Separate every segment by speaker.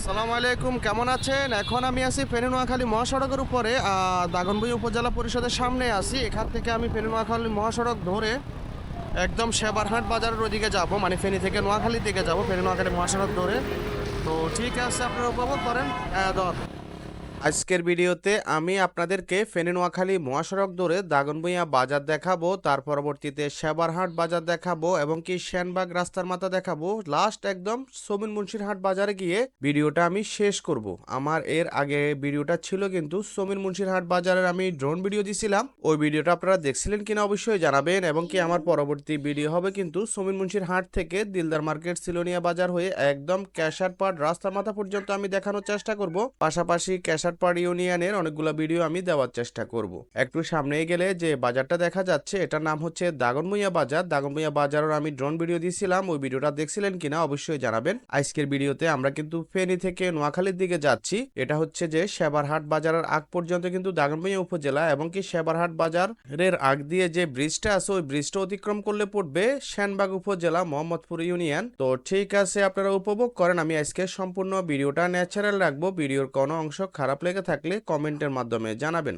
Speaker 1: আসসালামু আলাইকুম, কেমন আছেন? এখন আমি আছি ফেনী মহাসড়কের উপরে দাগনবুই উপজেলা পরিষদের সামনে আছি। এখান থেকে আমি ফেনী নোয়াখালী মহাসড়ক ধরে একদম সেবারহাট বাজারের ওইদিকে যাব মানে ফেনী থেকে নোয়াখালীর দিকে যাব, ফেনী নোয়াখালী মহাসড়ক ধরে। তো ঠিক আছে, আপনারা উপভোগ করেন দর। আজকের ভিডিওতে আমি আপনাদেরকে ফেনী, নোয়াখালী, মহাসড়ক ধরে দাগনভূঞা বাজার দেখাবো, তার পরবর্তীতে সেবারহাট বাজার দেখাবো এবং কি শ্যানবাগ রাস্তার মাথা দেখাবো। লাস্ট একদম সমিন মুন্সিরহাট বাজারে গিয়ে ভিডিওটা আমি শেষ করব। আমার এর আগে ভিডিওটা ছিল কিন্তু সমিন মুন্সিরহাট বাজারের আমি ড্রোন ভিডিও দিছিলাম। ওই ভিডিওটা আপনারা দেখছিলেন কিনা অবশ্যই জানাবেন এবং কি আমার পরবর্তী ভিডিও হবে কিন্তু সমিন মুন্সিরহাট থেকে দিলদার মার্কেট, সিলোনিয়া বাজার হয়ে একদম ক্যাশারপাট রাস্তার মাথা পর্যন্ত আমি দেখানোর চেষ্টা করব। পাশাপাশি ক্যাশারপাট ইউনিয়নের অনেকগুলো ভিডিও আমি দেওয়ার চেষ্টা করব। একটু সামনে গেলে যে বাজারটা দেখা যাচ্ছে, এটার নাম হচ্ছে দাগনমুইয়া বাজার। দাগনমুইয়া বাজারের আমি ড্রোন ভিডিও দিয়েছিলাম, ওই ভিডিওটা দেখছিলেন কিনা অবশ্যই জানাবেন। আজকের ভিডিওতে আমরা কিন্তু ফেনী থেকে নোয়াখালীর দিকে যাচ্ছি। এটা হচ্ছে যে সেবারহাট বাজারের আগ পর্যন্ত কিন্তু দাগনমুইয়া উপজেলা এবং কি সেবারহাট বাজারের আগ দিয়ে যে ব্রিজটা আছে, ওই ব্রিজটা অতিক্রম করলে পড়বে শ্যানবাগ উপজেলা, মোহাম্মদপুর ইউনিয়ন। তো ঠিক আছে, আপনারা উপভোগ করেন। আমি আজকে সম্পূর্ণ ভিডিওটা ন্যাচারাল রাখব। ভিডিওর কোনো অংশ খারাপ লেগে থাকলে কমেন্টের মাধ্যমে জানাবেন।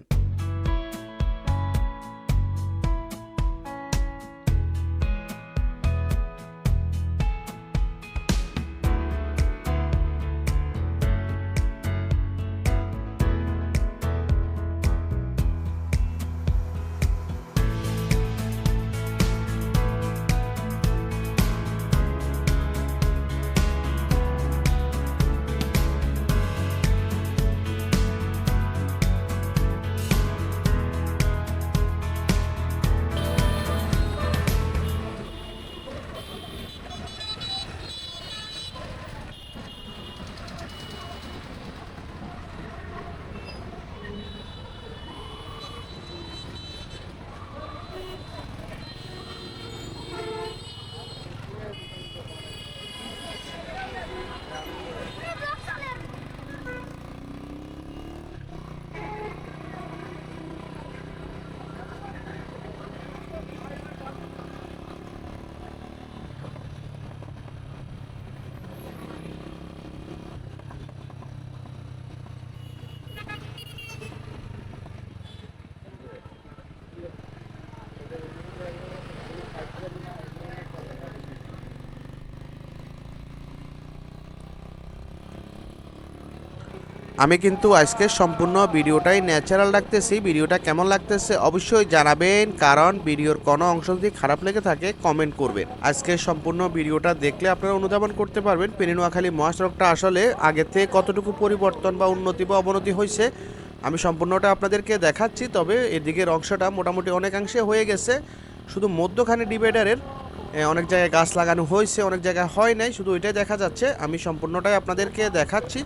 Speaker 1: আমি কিন্তু আজকে সম্পূর্ণ ভিডিওটাই ন্যাচারাল রাখতেছি। ভিডিওটা কেমন লাগতেছে অবশ্যই জানাবেন, কারণ ভিডিওর কোনো অংশ যদি খারাপ লেগে থাকে কমেন্ট করবেন। আজকে সম্পূর্ণ ভিডিওটা দেখলে আপনারা অনুধাবন করতে পারবেন পেনি নোয়াখালী মহাসড়কটা আসলে আগের থেকে কতটুকু পরিবর্তন বা উন্নতি বা অবনতি হয়েছে, আমি সম্পূর্ণটা আপনাদেরকে দেখাচ্ছি। তবে এদিকের অংশটা মোটামুটি অনেকাংশে হয়ে গেছে, শুধু মধ্যখানে ডিভাইডারের অনেক জায়গায় গাছ লাগানো হয়েছে, অনেক জায়গায় হয় নাই, শুধু ওইটাই দেখা যাচ্ছে। আমি সম্পূর্ণটাই আপনাদেরকে দেখাচ্ছি।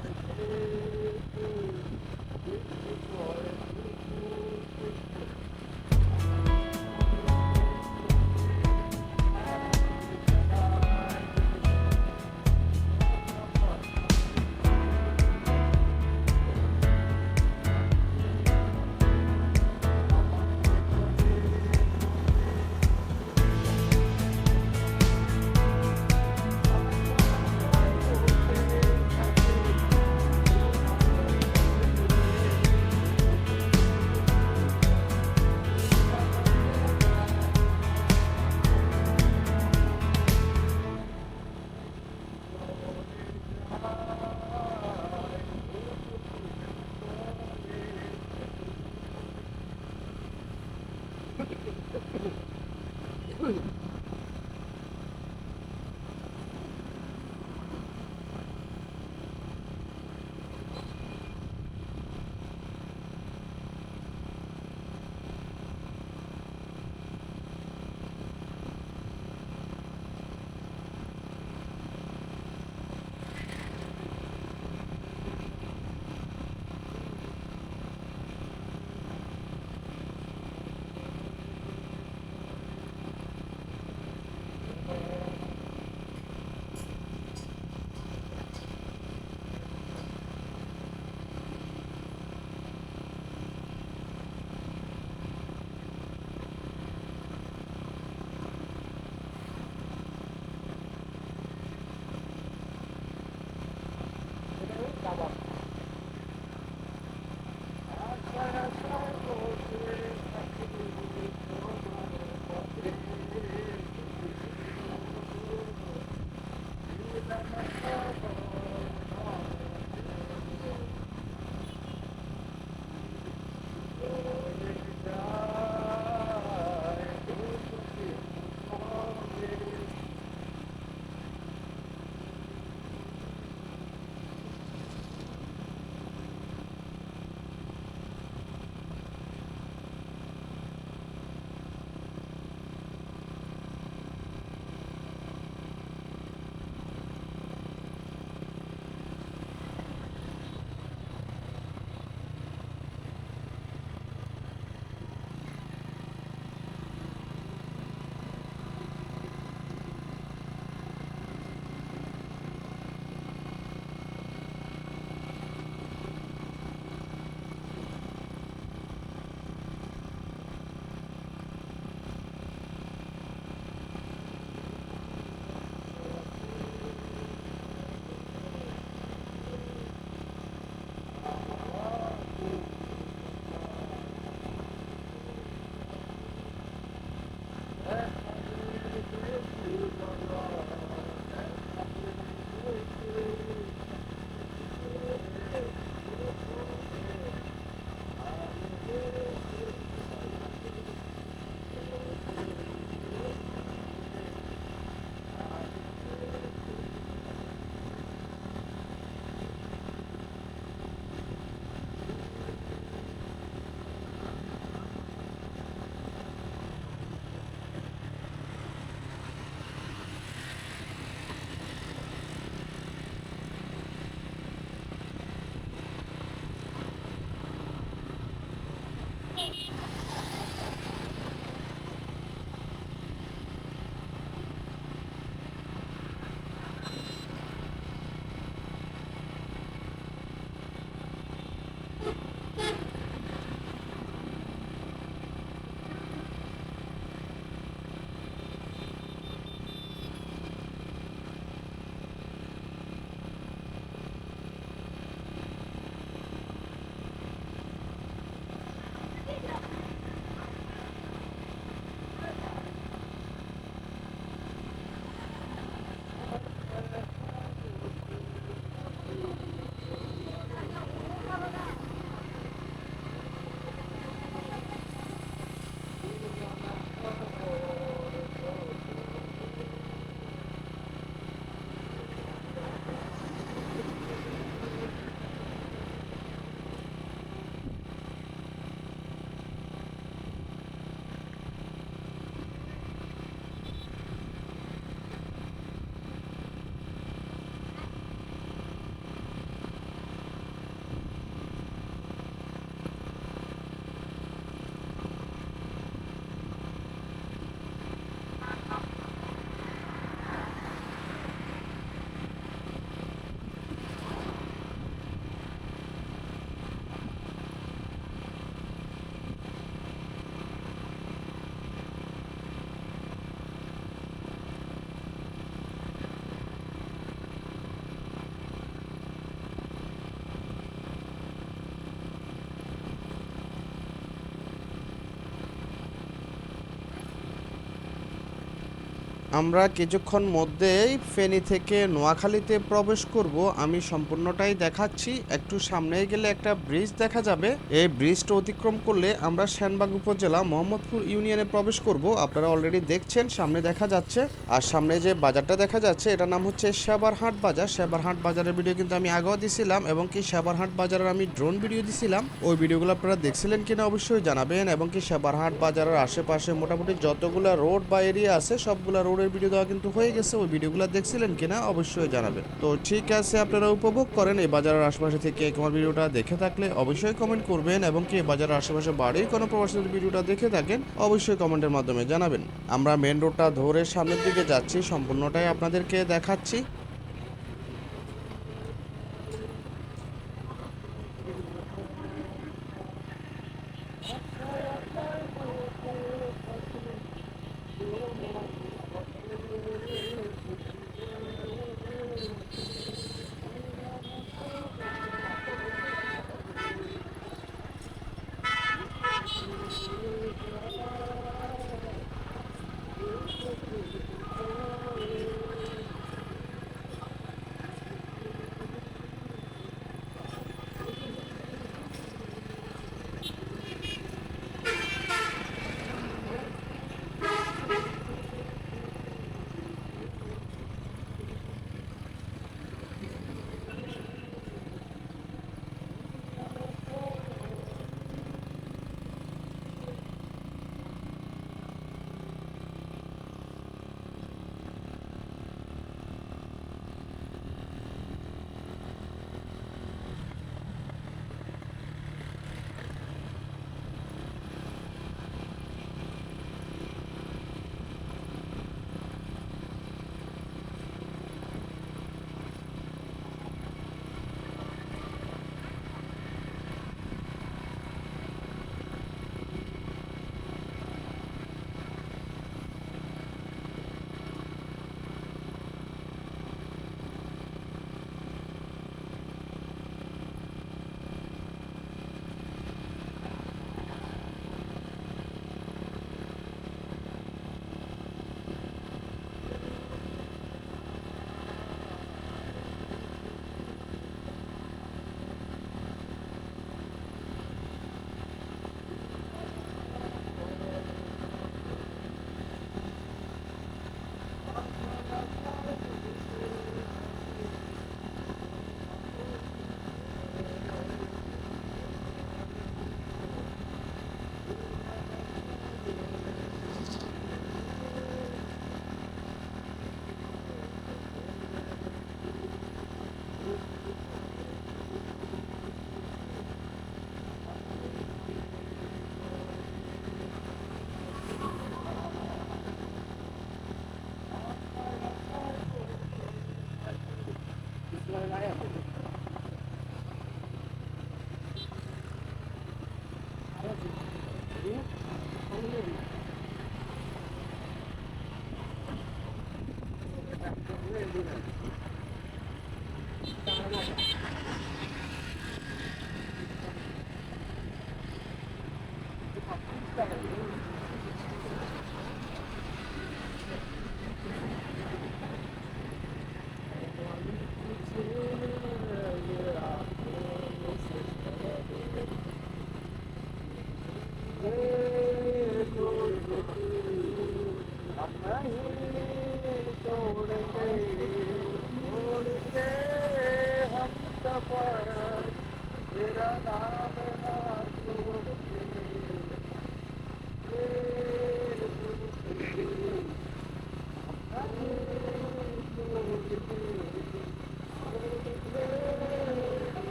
Speaker 1: আমরা কিছুক্ষণ মধ্যেই ফেনী থেকে নোয়াখালীতে প্রবেশ করব। আমি সম্পূর্ণটাই দেখাচ্ছি। একটু সামনে গেলে একটা ব্রিজ দেখা যাবে। এই ব্রিজটা অতিক্রম করলে আমরা সেনবাগ উপজেলা মোহাম্মদপুর ইউনিয়নে প্রবেশ করব। আপনারা অলরেডি দেখছেন, সামনে দেখা যাচ্ছে। আর সামনে যে বাজারটা দেখা যাচ্ছে, এটার নাম হচ্ছে শ্যাবারহাট বাজার। শ্যাবারহাট বাজারের ভিডিও কিন্তু আমি আগেও দিছিলাম এবং কি সেবারহাট বাজারের আমি ড্রোন ভিডিও দিছিলাম। ওই ভিডিওগুলো আপনারা দেখছিলেন কিনা অবশ্যই জানাবেন এবং কি সেবারহাট বাজারের আশেপাশে মোটামুটি যতগুলো রোড বা এরিয়া আছে, সবগুলা রোডের ভিডিও দেওয়া কিন্তু হয়ে গেছে, ওই ভিডিওগুলো দেখছিলেন কিনা অবশ্যই জানাবেন। তো ঠিক আছে, আপনারা উপভোগ করেন এই বাজারের আশেপাশে থেকে আমার ভিডিওটা দেখে থাকলে অবশ্যই কমেন্ট করবেন এবং কি বাজারের আশেপাশে বাড়ির কোনো প্রবাসীদের ভিডিওটা দেখে থাকেন, অবশ্যই কমেন্টের মাধ্যমে জানাবেন। আমরা মেন রোডটা ধরে সামনের দিকে যাচ্ছি, সম্পূর্ণটাই আপনাদেরকে দেখাচ্ছি।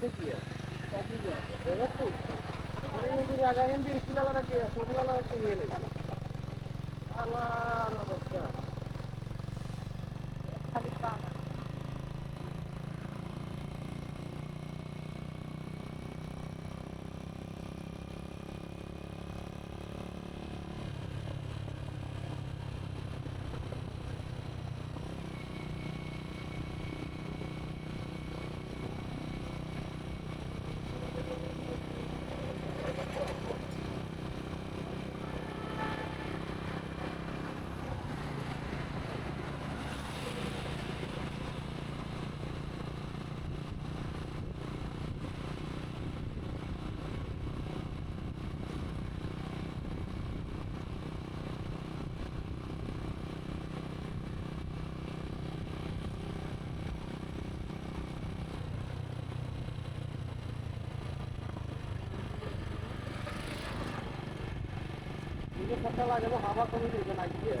Speaker 1: right here.
Speaker 2: ಹಿಂದಿ ಇಷ್ಟೆಲ್ಲ ಕೇಳಿ ಸುಮ್ಮನೆ ಕೇಳಿ ಅಲ್ಲ হাওয়া কমে যাবে না গিয়ে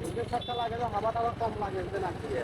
Speaker 2: নিজের সাথে লাগে হাওয়া টাওয়া কম লাগে না গিয়ে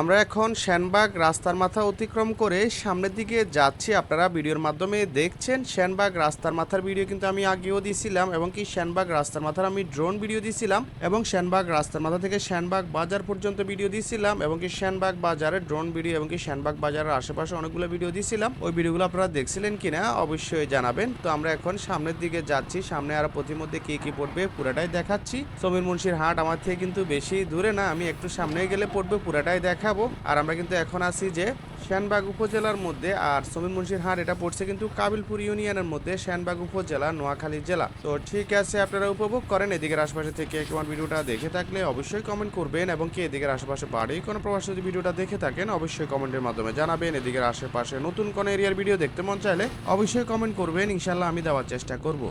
Speaker 1: আমরা এখন শ্যানবাগ রাস্তার মাথা অতিক্রম করে সামনের দিকে যাচ্ছি। আপনারা ভিডিওর মাধ্যমে দেখছেন শ্যানবাগ রাস্তার মাথার ভিডিও কিন্তু আমি আগেও দিয়েছিলাম এবং কি শ্যানবাগ রাস্তার মাথার আমি ড্রোন ভিডিও দিয়েছিলাম এবং শ্যানবাগ রাস্তার মাথা থেকে শ্যানবাগ বাজার পর্যন্ত ভিডিও দিয়েছিলাম এবং কি শ্যানবাগ বাজারের ড্রোন ভিডিও এবং কি শ্যানবাগ বাজারের আশেপাশে অনেকগুলো ভিডিও দিয়েছিলাম ওই ভিডিওগুলো আপনারা দেখছিলেন কিনা অবশ্যই জানাবেন। তো আমরা এখন সামনের দিকে যাচ্ছি। সামনে আর প্রতিমধ্যে কি কি পড়বে পুরাটাই দেখাচ্ছি। সমীর মুন্সির হাট আমার থেকে কিন্তু বেশি দূরে না, আমি একটু সামনে গেলে পড়বে, পুরাটাই দেখাবো। আর আমরা কিন্তু এখন আছি যে শ্যানবাগ উপজেলার মধ্যে, আর সমীর মুন্সির হাট এটা পড়ছে কিন্তু কাবিলপুর ইউনিয়নের মধ্যে শ্যানবাগ উপজেলা, নোয়াখালী জেলা। তো ঠিক আছে, আপনারা উপভোগ করেন এদিকের আশপাশে থেকে আমার ভিডিওটা দেখে থাকলে অবশ্যই কমেন্ট করবেন এবং কি এদিকের আশেপাশে বাড়ি কোনো প্রবাসী যদি ভিডিওটা দেখে থাকেন, অবশ্যই কমেন্টের মাধ্যমে জানাবেন। এদিকের আশেপাশে নতুন কোনো এরিয়ার ভিডিও দেখতে মন চাইলে অবশ্যই কমেন্ট করবেন ইনশাল্লাহ আমি দেওয়ার চেষ্টা করব।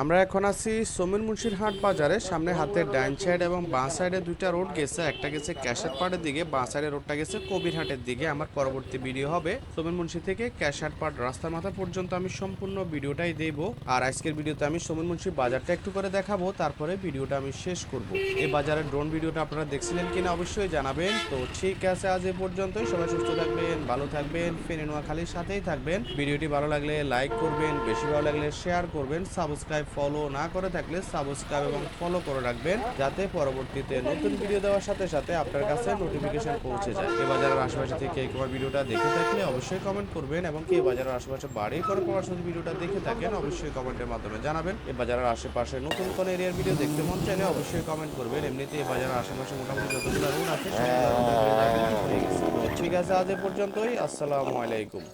Speaker 1: আমরা এখন আছি সোমেন মুন্সির হাট বাজারে। সামনে হাতের ডাইন সাইড এবং বাঁ সাইডে দুইটা রোড গেছে। একটা গেছে ক্যাশের পাড়ের দিকে, বাঁ সাইডের রোডটা গেছে কবির হাটের দিকে। আমার পরবর্তী ভিডিও হবে সোমেন মুন্সি থেকে ক্যাশার পাট রাস্তার মাথা পর্যন্ত। আমি সম্পূর্ণ ভিডিওটাই দেব। আর আজকের ভিডিওতে আমি সোমেন মুন্সি বাজারটা একটু করে দেখাবো। তারপরে ভিডিওটা আমি শেষ করব। এই বাজারের ড্রোন ভিডিওটা আপনারা দেখছিলেন কিনা অবশ্যই জানাবেন। তো ঠিক আছে, আজ এ পর্যন্তই। সবাই সুস্থ থাকবেন, ভালো থাকবেন, ফেনে, নোয়াখালীর সাথেই থাকবেন। ভিডিওটি ভালো লাগলে লাইক করবেন, বেশি ভালো লাগলে শেয়ার করবেন, সাবস্ক্রাইব ফলো না করে থাকলে সাবস্ক্রাইব এবং ফলো করে রাখবেন যাতে পরবর্তীতে নতুন ভিডিও দেওয়ার সাথে সাথে আপনার কাছে নোটিফিকেশন পৌঁছে যায় এই বাজারের আশেপাশে থেকে তোমার ভিডিওটা দেখে থাকলে অবশ্যই কমেন্ট করবেন এবং কে বাজারের আশেপাশে বাড়ি করে পড়াশোনার ভিডিওটা দেখে থাকেন অবশ্যই কমেন্টের মাধ্যমে জানাবেন এ বাজারের আশেপাশে নতুন কোন এরিয়ার ভিডিও দেখতে মন চাইলে অবশ্যই কমেন্ট করবেন এমনিতে এ বাজারের আশেপাশে মোটামুটি যতগুলো রুট আছে হয়ে ঠিক আছে আজ এ পর্যন্তই আসসালামু আলাইকুম